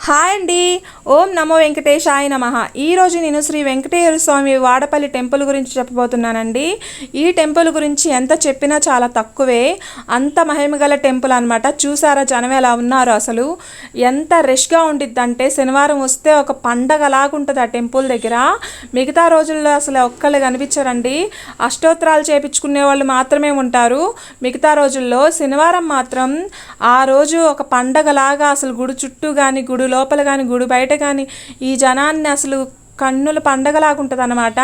Hi అండి ఓం నమో వెంకటేశాయ నమ. ఈరోజు నేను శ్రీ వెంకటేశ్వర స్వామి వాడపల్లి టెంపుల్ గురించి చెప్పబోతున్నానండి. ఈ టెంపుల్ గురించి ఎంత చెప్పినా చాలా తక్కువే. అంత మహిమగల టెంపుల్ అనమాట చూసారా జనం ఎలా ఉన్నారు అసలు? ఎంత రష్గా ఉండిద్దంటే శనివారం వస్తే ఒక పండగలాగా ఉంటుంది ఆ టెంపుల్ దగ్గర. మిగతా రోజుల్లో అసలు ఒక్కళ్ళు కనిపించారండి. అష్టోత్తరాలు చేపించుకునే వాళ్ళు మాత్రమే ఉంటారు. మిగతా రోజుల్లో శనివారం మాత్రం ఆ రోజు ఒక పండగలాగా అసలు గుడి చుట్టూ కానీ గుడి లోపల కానీ గుడి బయట కానీ ఈ జనాన్ని అసలు కన్నుల పండగలాగుంటుంది అనమాట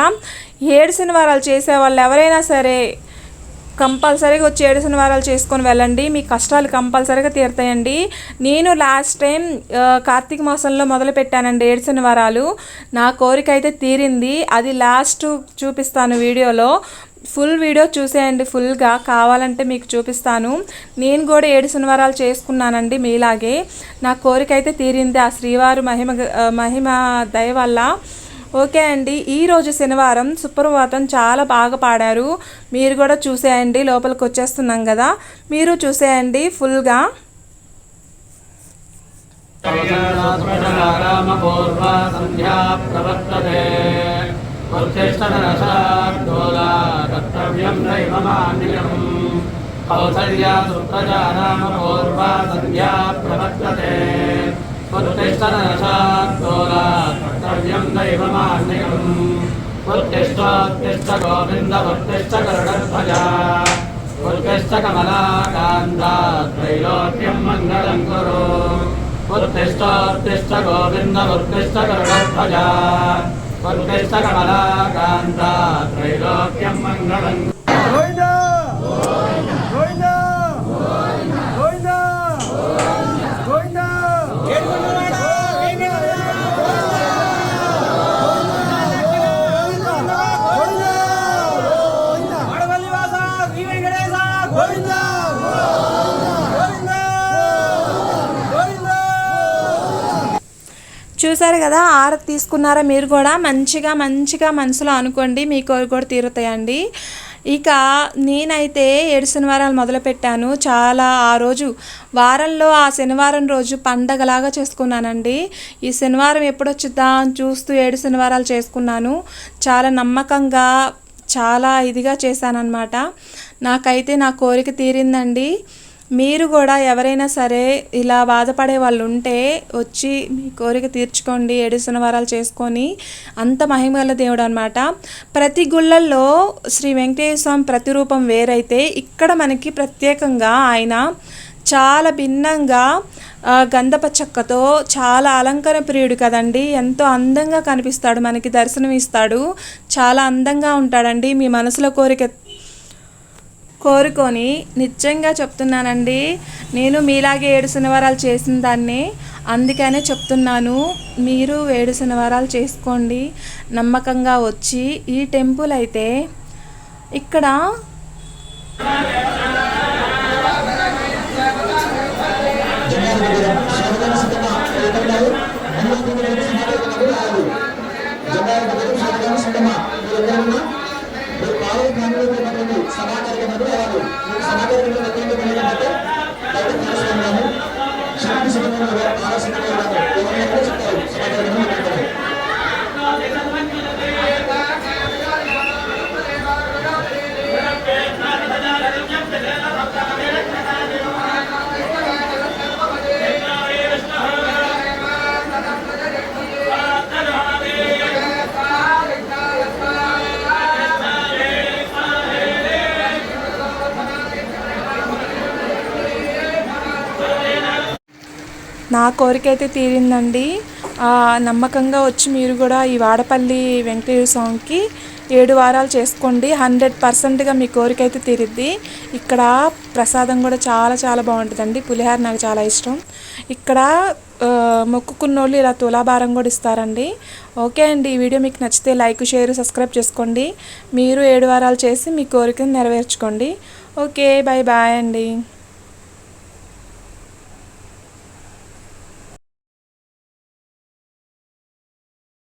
ఏడు శనివారాలు చేసే వాళ్ళు ఎవరైనా సరే కంపల్సరీగా వచ్చి ఏడు శనివారాలు చేసుకొని వెళ్ళండి. మీ కష్టాలు కంపల్సరీగా తీరుతాయండి. నేను లాస్ట్ టైం కార్తీక మాసంలో మొదలు పెట్టానండి ఏడు శనివారాలు నా కోరిక అయితే తీరింది. అది లాస్ట్ చూపిస్తాను వీడియోలో. ఫుల్ వీడియో చూసేయండి ఫుల్గా కావాలంటే మీకు చూపిస్తాను. నేను కూడా ఏడు శనివారాలు చేసుకున్నానండి మీలాగే. నా కోరిక అయితే తీరింది ఆ శ్రీవారు మహిమ మహిమ దయ వల్ల. ఓకే అండి ఈరోజు శనివారం సుప్రభాతం చాలా బాగా పాడారు. మీరు కూడా చూసేయండి లోపలికి వచ్చేస్తున్నాం కదా. మీరు చూసేయండి ఫుల్గా సంధ్యా ప్రవర్తతే. ఉత్తిష్టరసాడ్డోలా కర్తవ్యం దైవమాన్యకం కౌసల్యా సుప్రజా నామ పూర్వా సంధ్యా ప్రవర్తతే. ఉత్తిష్టరసాడ్డోలా కర్తవ్యం దైవమాన్యకం ఉత్తిష్టోత్తిష్ట గోవింద ఉత్తిష్ట గరుడధ్వజ. ఉత్తిష్ట కమలాకాంతా త్రైలోక్యం మంగళం కురు. ఉత్తిష్టోత్తిష్ట గోవింద ఉత్తిష్ట గరుడధ్వజ. కల్పేశ కళాకాంత త్రైలోక్యం మంగళం చూసారు కదా ఆరతి తీసుకున్నారా మీరు కూడా? మంచిగా మంచిగా మనసులో అనుకోండి మీ కోరిక కూడా తీరుతాయండి. ఇక నేనైతే ఏడు శనివారాలు మొదలుపెట్టాను. చాలా ఆ రోజు వారంలో ఆ శనివారం రోజు పండగలాగా చేసుకున్నానండి. ఈ శనివారం ఎప్పుడు వచ్చిద్దా అని చూస్తూ ఏడు శనివారాలు చేసుకున్నాను. చాలా నమ్మకంగా చాలా ఇదిగా చేశానన్నమాట. నాకైతే నా కోరిక తీరిందండి. మీరు కూడా ఎవరైనా సరే ఇలా బాధపడే వాళ్ళు ఉంటే వచ్చి మీ కోరిక తీర్చుకోండి ఏడుస్తున్న వారాలు చేసుకొని అంత మహిమగల దేవుడు అనమాట ప్రతి గుళ్ళల్లో శ్రీ వెంకటేశ్వర స్వామి ప్రతిరూపం వేరైతే ఇక్కడ మనకి ప్రత్యేకంగా ఆయన చాలా భిన్నంగా గంధప చెక్కతో చాలా అలంకరణ ప్రియుడు కదండి. ఎంతో అందంగా కనిపిస్తాడు మనకి దర్శనం ఇస్తాడు చాలా అందంగా ఉంటాడండి. మీ మనసులో కోరిక కోరుకొని నిజంగా చెప్తున్నానండి. నేను మీలాగే ఏడు శనివారాలు చేసిన దాన్ని అందుకనే చెప్తున్నాను. మీరు ఏడు శనివారాలు చేసుకోండి. నమ్మకంగా వచ్చి ఈ టెంపుల్ అయితే ఇక్కడ para నా కోరిక అయితే తీరిందండి నమ్మకంగా వచ్చి మీరు కూడా ఈ వాడపల్లి వెంకటేశ్వర స్వామికి ఏడు వారాలు చేసుకోండి. హండ్రెడ్ పర్సెంట్గా మీ కోరిక అయితే తీరిద్ది. ఇక్కడ ప్రసాదం కూడా చాలా చాలా బాగుంటుందండి. పులిహార నాకు చాలా ఇష్టం. ఇక్కడ మొక్కుకున్న వాళ్ళు ఇలా తులాభారం కూడా ఇస్తారండి. ఓకే అండి. ఈ వీడియో మీకు నచ్చితే లైక్ షేర్ సబ్స్క్రైబ్ చేసుకోండి. మీరు ఏడు వారాలు చేసి మీ కోరికను నెరవేర్చుకోండి. ఓకే. బాయ్ బాయ్ అండి.